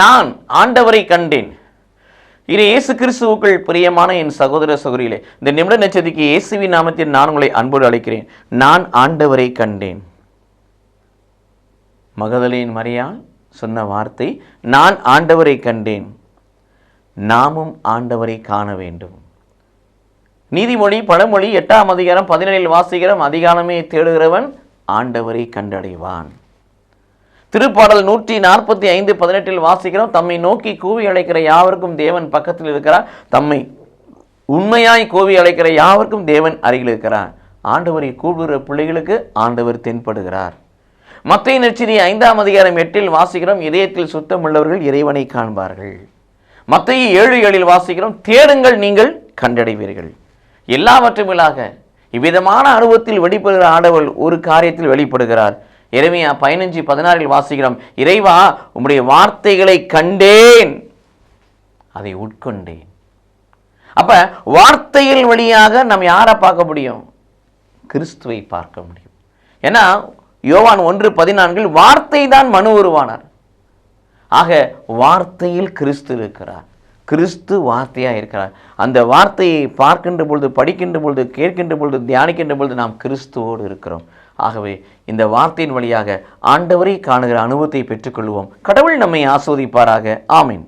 நான் ஆண்டவரை கண்டேன். இது இயேசு கிறிஸ்துவுக்குள் பிரியமான என் சகோதர சகோதரிகளே இந்த நிமிட நட்சத்திரிக்கு இயேசுவின் நாமத்தில் நான் உங்களை அன்போடு அழைக்கிறேன். நான் ஆண்டவரை கண்டேன். மகதலின் மரியாள் சொன்ன வார்த்தை நான் ஆண்டவரை கண்டேன். நாமும் ஆண்டவரை காண வேண்டும். நீதிமொழி பழமொழி எட்டாம் அதிகாரம் பதினேழில் வாசிக்கிறோம் அதிகாரமே தேடுகிறவன் ஆண்டவரை கண்டடைவான். திருப்பாடல் நூற்றி நாற்பத்தி ஐந்து பதினெட்டில் வாசிக்கிறோம். தம்மை நோக்கி கூவி அழைக்கிற யாவருக்கும் தேவன் பக்கத்தில் இருக்கிறார். தம்மை உண்மையாய் கூவி அழைக்கிற யாவருக்கும் தேவன் அருகில் இருக்கிறார். ஆண்டவரை கூடுகிற பிள்ளைகளுக்கு ஆண்டவர் தென்படுகிறார். மத்திய நெச்சிரி ஐந்தாம் அதிகாரம் எட்டில் வாசிக்கிறோம். இதயத்தில் சுத்தம் உள்ளவர்கள் இறைவனை காண்பார்கள். மத்திய ஏழு ஏழில் வாசிக்கிறோம். தேடுங்கள் நீங்கள் கண்டடைவீர்கள். எல்லாவற்றுமில்லாக இவ்விதமான அனுபவத்தில் வெளிப்படுகிற ஆண்டவர் ஒரு காரியத்தில் வெளிப்படுகிறார். இறைமையா பதினஞ்சு பதினாறில் வாசிக்கிறோம் இறைவா உம்முடைய வார்த்தைகளை கண்டேன் அதை உட்கொண்டேன். அப்ப வார்த்தைகள் வழியாக நம்ம யாரை பார்க்க முடியும்? கிறிஸ்துவை பார்க்க முடியும். ஏன்னா யோவான் ஒன்று பதினான்கில் வார்த்தை தான் மனு உருவானார். ஆக வார்த்தையில் கிறிஸ்து இருக்கிறார். கிறிஸ்து வார்த்தையாக இருக்கிறார். அந்த வார்த்தையை பார்க்கின்ற பொழுது படிக்கின்ற பொழுது கேட்கின்ற பொழுது தியானிக்கின்ற பொழுது நாம் கிறிஸ்துவோடு இருக்கிறோம். ஆகவே இந்த வார்த்தையின் வழியாக ஆண்டவரை காணுகிற அனுபவத்தை பெற்றுக்கொள்வோம். கடவுள் நம்மை ஆஸ்வதிப்பாராக. ஆமீன்.